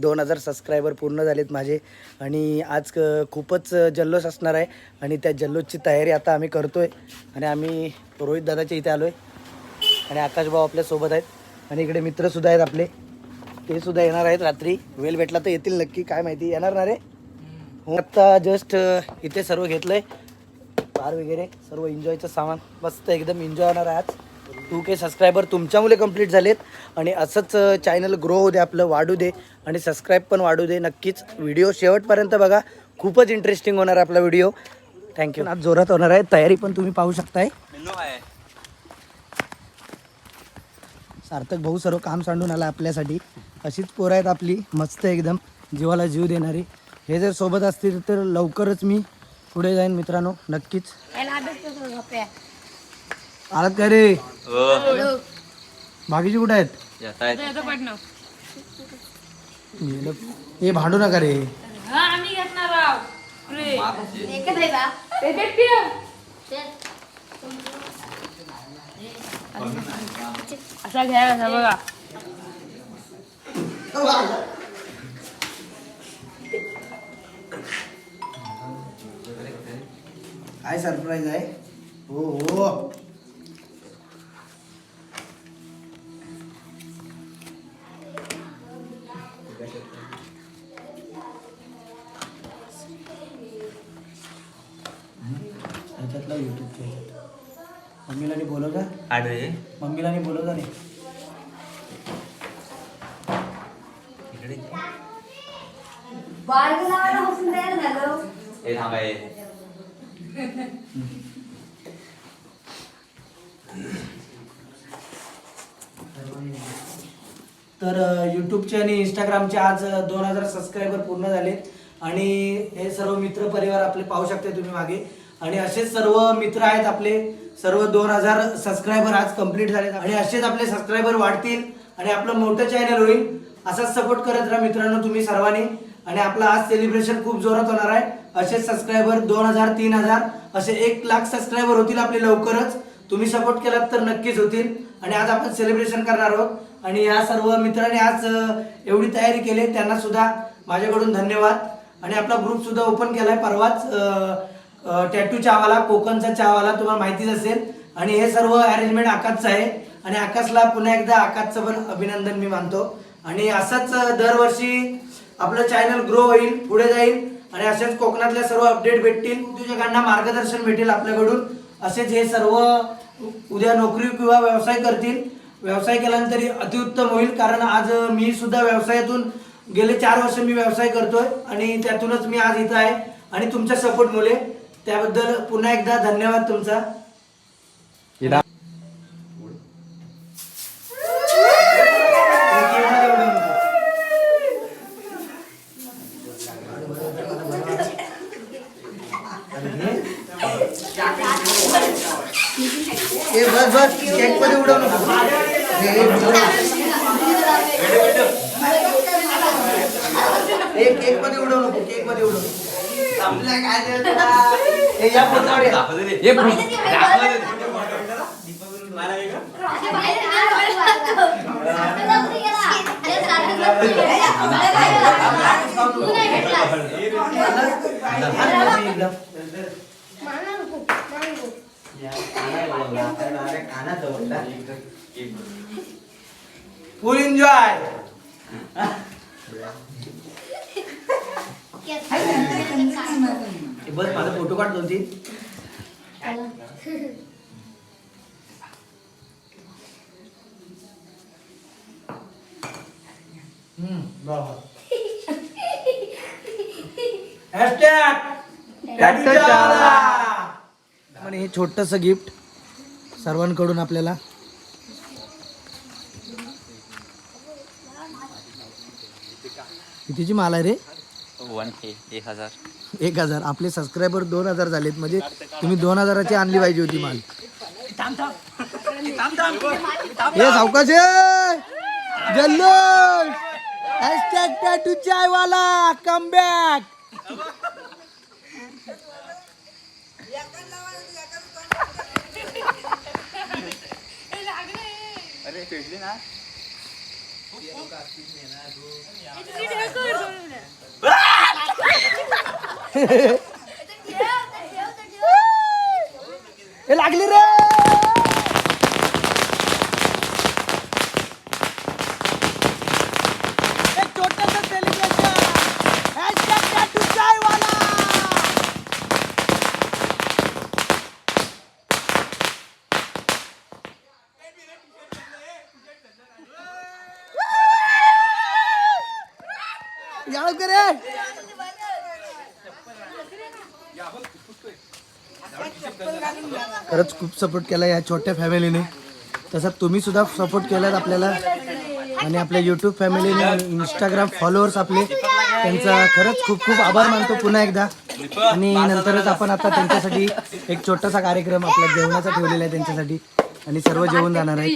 दोन हजार सबस्क्रायबर पूर्ण झालेत माझे. आणि आज क- खूपच जल्लोष असणार आहे. आणि त्या जल्लोषची तयारी आता आम्ही करतो आहे आणि आम्ही रोहित दादाच्या इथे आलो आहे आणि आकाशभाऊ आपल्यासोबत आहेत. आणि इकडे मित्रसुद्धा आहेत आपले. ते सुद्धा येणार आहेत रात्री. वेळ भेटला तर येतील नक्की. काय माहिती? येणार ना रे? हो आत्ता जस्ट इथे सर्व घेतलं आहे कार वगैरे सर्व एन्जॉयचं सामान. मस्त एकदम एन्जॉय होणार आहे आज. टू के सबस्क्रायबर तुमच्यामुळे कंप्लीट झालेत. आणि असंच चॅनल ग्रो होऊ दे आपलं वाढू दे. आणि सबस्क्राईब पण वाढू दे. नक्कीच व्हिडिओ शेवटपर्यंत बघा. खूपच इंटरेस्टिंग होणार आहे आपला व्हिडिओ थँक्यू आज जोरात होणार आहे. तयारी पण तुम्ही पाहू शकताय. सार्थक भाऊ सर्व काम सांडून आला आपल्यासाठी. अशीच पोरं आहेत आपली. मस्त एकदम. जीवाला जीव देणारी. हे जर सोबत असतील तर लवकरच मी पुढे जाईन मित्रांनो. नक्कीच. आलात का रे. बाकीची कुठे आहेत? गेलं. हे भांडू नका रे. आम्ही घेणार आहोत. असा घ्यायचा बघा. काय सरप्राईज आहे? हो हो. ह्याच्यातला युट्यूबच्या ह्याच्यात मम्मीला नाही बोलव का अरे मम्मीला नाही? बोलव का रे इकडे तयार झालं हे थांबाय तर यूट्यूबचे आणि इंस्टाग्रामचे आज दोन हजार सबस्क्रायबर पूर्ण झालेत आणि हे सर्व मित्र परिवार आपले पाहू शकता तुम्ही मागे. आणि असेच सर्व मित्र आहेत आपले सर्व दोन हजार सबस्क्रायबर आज कंप्लीट झालेत. आणि असेच आपले सबस्क्रायबर वाढतील आणि आपलं मोठं चॅनल होईल असाच सपोर्ट करत राहा मित्रांनो तुम्ही सर्वांनी. आणि आपलं आज सेलिब्रेशन खूप जोरात होणार आहे. असेच सबस्क्रायबर दोन हजार तीन हजार असे एक लाख सबस्क्रायबर होतील आपले लवकरच. तुम्ही सपोर्ट केलात तर नक्कीच होतील. आणि आज आपण सेलिब्रेशन करणार आहोत. आणि या सर्व मित्रांनी आज एवढी तयारी केली आहे, त्यांना सुद्धा माझ्याकडून धन्यवाद. आणि आपला ग्रुप सुद्धा ओपन केलाय परवाच टॅटू चावाला कोकणचा चहावाला तुम्हाला माहितीच असेल. आणि हे सर्व अरेंजमेंट आकाशचं आहे. आणि आकाशला पुन्हा एकदा आकाशचं पण अभिनंदन मी मानतो. आणि असंच दरवर्षी आपलं चॅनल ग्रो होईल पुढे जाईल. आणि असेच कोकणातल्या सर्व अपडेट भेटतील. उद्योजकांना मार्गदर्शन भेटेल आपल्याकडून. असेच हे सर्व उद्या नोकरी किंवा व्यवसाय करतील. व्यवसाय केल्यानंतर अतिउत्तम होईल कारण आज मी सुद्धा व्यवसायातून गेले चार वर्ष मी व्यवसाय करतोय आणि त्यातूनच मी आज इथं आहे आणि तुमच्या सपोर्ट मुले त्याबद्दल पुन्हा एकदा धन्यवाद तुमचा. ए बस बस. केकमध्ये उडव नको. हे, हे, केकमध्ये उडव नको केकमध्ये उडव. आपल्याला काय द्यायचं तुला? ए या फोटोवर या. दाखव दे रे. दाखव दे. आणि एकदा. फुल एन्जॉय बस माझा फोटो काढ दोन तीन. आणि हे छोटस गिफ्ट सर्वांकडून आपल्याला. कितीची माल आहे रे? वन के एक हजार. एक हजार. आपले सबस्क्रायबर दोन हजार झालेत. म्हणजे तुम्ही दोन हजाराची आणली पाहिजे होती माल. हे सावकाश जल्लोष! हॅशटॅग टॅटू चायवाला कम बॅक पेटली ना ए लागली रे एक छोटंसं celebration. Hashtag tattoo चायवाला. याव खरंच खूप सपोर्ट केला या छोट्या फॅमिलीने तसं तुम्ही सुद्धा सपोर्ट केलात आपल्याला. आणि आपल्या युट्यूब फॅमिलीने इंस्टाग्राम फॉलोअर्स आपले. त्यांचा खरंच खूप खूप आभार मानतो पुन्हा एकदा. आणि नंतरच आपण आता त्यांच्यासाठी एक छोटासा कार्यक्रम आपला जेवणाचा ठेवलेला आहे त्यांच्यासाठी. आणि सर्व जेवण जाणार आहे